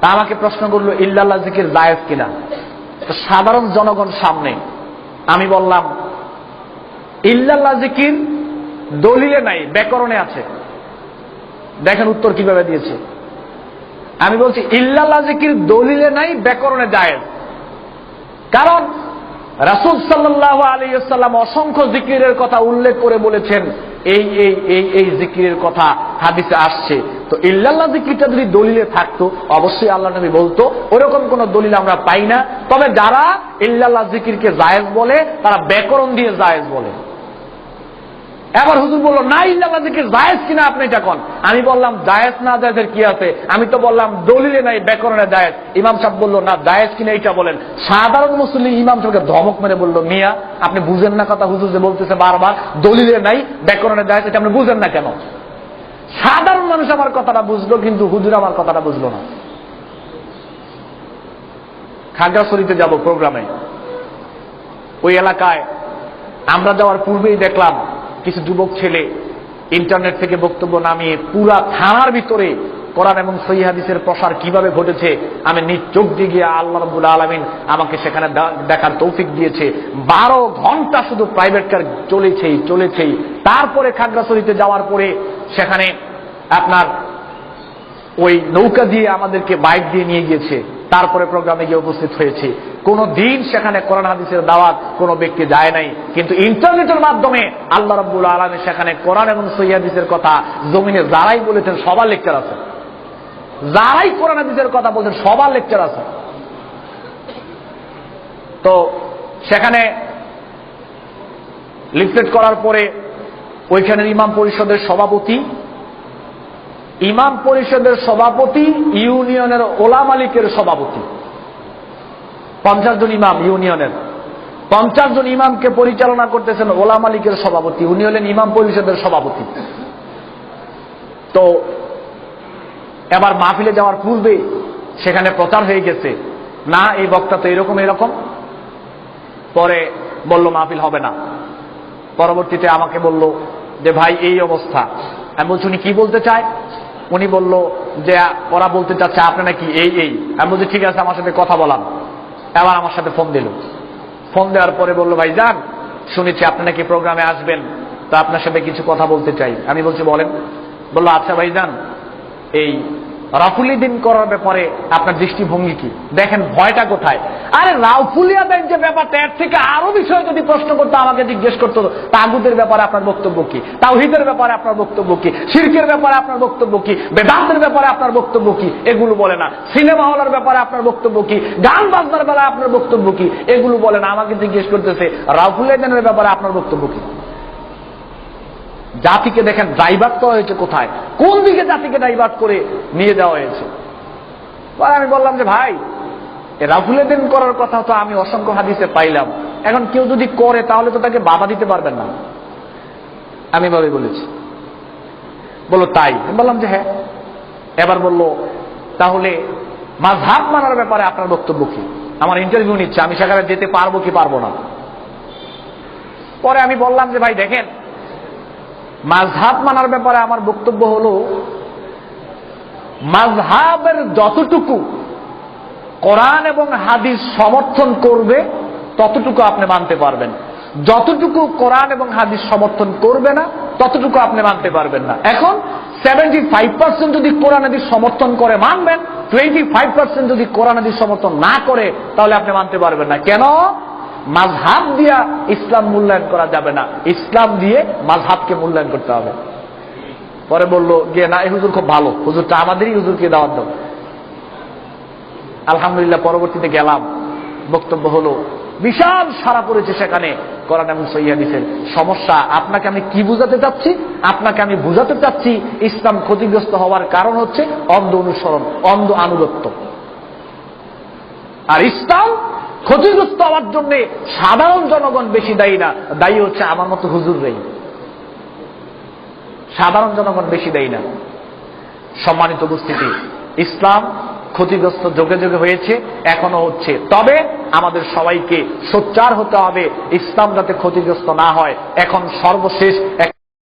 তা আমাকে প্রশ্ন করল, ইল্লাল্লাহ জিকির জায়েজ কিনা? সাধারণ জনগণ সামনে আমি বললাম, ইল্লাল্লাহ জিকির দলিলে নাই, ব্যাকরণে আছে। দেখেন উত্তর কীভাবে দিয়েছে। আমি বলছি, ইল্লাল্লাহ জিকির দলিলে নাই, ব্যাকরণে জায়েজ। কারণ রাসুল সাল্লাহ আলাইসাল্লাম অসংখ্য জিকিরের কথা উল্লেখ করে বলেছেন, এই এই এই এই জিকিরের কথা হাদিসে আসছে। তো ইল্লাল্লাহ জিকিরটা যদি দলিলে থাকতো, অবশ্যই আল্লাহ নবী বলতো, ওরকম কোন দলিল আমরা পাই না। তবে যারা ইল্লাল্লাহ জিকিরকে জায়েজ বলে, তারা ব্যাকরণ দিয়ে জায়েজ বলে। এবার হুজুর বলল, না, ইল্লাল্লাহ জিকির জায়েজ কিনা আপনি এটা কোন? আমি বললাম, জায়েজ না, জায়েজের কি আছে? আমি তো বললাম, দলিলে নাই, ব্যাকরণে জায়েজ। ইমাম সাহেব বলল, না, জায়েজ কিনা এটা বলেন। সাধারণ মুসলিম ইমাম সাহেবকে ধমক মেরে বলল, মিয়া, আপনি বুঝেন না কথা হুজুর যে বলতেছে বারবার, দলিলে নাই, ব্যাকরণে জায়েজ, এটা আপনি বুঝেন না কেন? সাধারণ মানুষ আমার কথাটা বুঝলো, কিন্তু হুজুর আমার কথাটা বুঝলো না। খাগড়াছড়িতে যাব প্রোগ্রামে। ওই এলাকায় আমরা যাওয়ার পূর্বেই দেখলাম কিছু যুবক ছেলে ইন্টারনেট থেকে বক্তব্য নামিয়ে পুরা থানার ভিতরে কোরআন এবং সহি হাদিসের প্রসার কীভাবে ঘটেছে, আমি নিজ চোখ দিয়ে গিয়ে আল্লাহ রব্বুল আলমিন আমাকে সেখানে দেখার তৌফিক দিয়েছে। বারো ঘণ্টা শুধু প্রাইভেট কার চলেছেই চলেছেই। তারপরে খাগড়াছড়িতে যাওয়ার পরে সেখানে আপনার ওই নৌকা দিয়ে আমাদেরকে বাইক দিয়ে নিয়ে গিয়েছে। তারপরে প্রোগ্রামে গিয়ে উপস্থিত হয়েছে। কোন দিন সেখানে কোরআন হাদিসের দাওয়াত কোনো ব্যক্তি যায় নাই। কিন্তু ইন্টারনেটের মাধ্যমে আল্লাহ রব্বুল আলমী সেখানে কোরআন এবং সৈয়াদিসের কথা জমিনে যারাই বলেছেন সবার লেকচার আছে। যারাই কোরআন হাদিসের কথা বলছেন সবার লেকচার আছে। তো সেখানে লিফলেট করার পরে ওইখানের ইমাম পরিষদের সভাপতি। ইমাম পরিষদের সভাপতি, ইউনিয়নের ওলা মালিকের সভাপতি। পঞ্চাশ জন ইমাম ইউনিয়নের। পঞ্চাশ জন ইমামকে পরিচালনা করতেছেন ওলা মালিকের সভাপতি, উনি হলেন ইমাম পরিষদের সভাপতি। তো এবার মাহফিলে যাওয়ার পূর্বে সেখানে প্রচার হয়ে গেছে, না, এই বক্তা তো এরকম এরকম। পরে বলল, মাহফিল হবে না। পরবর্তীতে আমাকে বলল যে ভাই, এই অবস্থা। আমি বলছি, উনি কি বলতে চায়? উনি বলল, যে ওরা বলতে চাচ্ছে, আপনি নাকি এই এই। আমি বলছি, ঠিক আছে, আমার সাথে কথা বলাম এবার আমার সাথে ফোন দিল। ফোন দেওয়ার পরে বলল, ভাই, যান, শুনেছি, আপনি নাকি প্রোগ্রামে আসবেন, তা আপনার সাথে কিছু কথা বলতে চাই। আমি বলছি, বলেন। বলল আচ্ছা ভাই, যান। এই রাফুলি দিন করার ব্যাপারে আপনার দৃষ্টিভঙ্গি কি? দেখেন ভয়টা কোথায়? আরে রাফুলিয়া দেন যে ব্যাপারটা, এর থেকে আরও বিষয় যদি প্রশ্ন করতো, আমাকে জিজ্ঞেস করতো, তাগুদের ব্যাপারে আপনার বক্তব্য কি? তাওহিদের ব্যাপারে আপনার বক্তব্য কি? শিরকের ব্যাপারে আপনার বক্তব্য কি? বেদান্তের ব্যাপারে আপনার বক্তব্য কি? এগুলো বলে না। সিনেমা হলের ব্যাপারে আপনার বক্তব্য কি? গান বাজনার ব্যাপারে আপনার বক্তব্য কি? এগুলো বলে না। আমাকে জিজ্ঞেস করতেছে, রাফুলিয়া দেনের ব্যাপারে আপনার বক্তব্য কি? জাতিকে দেখেন ড্রাইভার করা হয়েছে কোথায়? কোন দিকে জাতিকে ড্রাইভার করে নিয়ে যাওয়া হয়েছে? আমি বললাম যে, ভাই রাফুলেদিন করার কথা তো আমি অসংখ্য হাদিসে পাইলাম। এখন কেউ যদি করে, তাহলে তো তাকে বাধা দিতে পারবেন না। আমি ভাবে বলেছি। বলল, তাই। বললাম যে হ্যাঁ। এবার বলল, তাহলে মাঝহাব মানার ব্যাপারে আপনার বক্তব্য কি? আমার ইন্টারভিউ নিচ্ছে, আমি সেখানে যেতে পারব কি পারব না। পরে আমি বললাম যে, ভাই, দেখেন মাঝহাব মানার ব্যাপারে আমার বক্তব্য হল, মাঝহাবের যতটুকু কোরআন এবং হাদিস সমর্থন করবে, ততটুকু আপনি মানতে পারবেন। যতটুকু কোরআন এবং হাদিস সমর্থন করবে না, ততটুকু আপনি মানতে পারবেন না। এখন সেভেন্টি ফাইভ পার্সেন্ট যদি কোরআন হাদিস সমর্থন করে মানবেন টোয়েন্টি ফাইভ পার্সেন্ট যদি কোরআন হাদিস সমর্থন না করে, তাহলে আপনি মানতে পারবেন না। কেন? মাঝহাব দিয়া ইসলাম মূল্যায়ন করা যাবে না। ইসলাম দিয়ে মাঝহাবকে মূল্যায়ন করতে হবে। পরে বলল যে, না, এই হুজুর খুব ভালো। হুজুরটা আমাদেরই হুজুরকে দাওয়াত দাও। আলহামদুলিল্লাহ, পরবর্তীতে গেলাম। বক্তব্য হলো, বিশাল সারা পড়েছে সেখানে কোরআন এবং সৈয়াদিসের সমস্যা, আপনাকে আমি কি বুঝাতে চাচ্ছি? আপনাকে আমি বুঝাতে চাচ্ছি, ইসলাম ক্ষতিগ্রস্ত হওয়ার কারণ হচ্ছে অন্ধ অনুসরণ, অন্ধ আনুগত্য। আর ইসলাম ক্ষতিগ্রস্ত হওয়ার জন্য সাধারণ জনগণ বেশি দায়ী না। দায়ী হচ্ছে আমার মতো হুজুররাই। সাধারণ জনগণ বেশি দেয় না। সম্মানিত উপস্থিতি, ইসলাম ক্ষতিগ্রস্ত যোগে যোগে হয়েছে এখনও হচ্ছে। তবে আমাদের সবাইকে সোচ্চার হতে হবে, ইসলাম যাতে ক্ষতিগ্রস্ত না হয়। এখন সর্বশেষ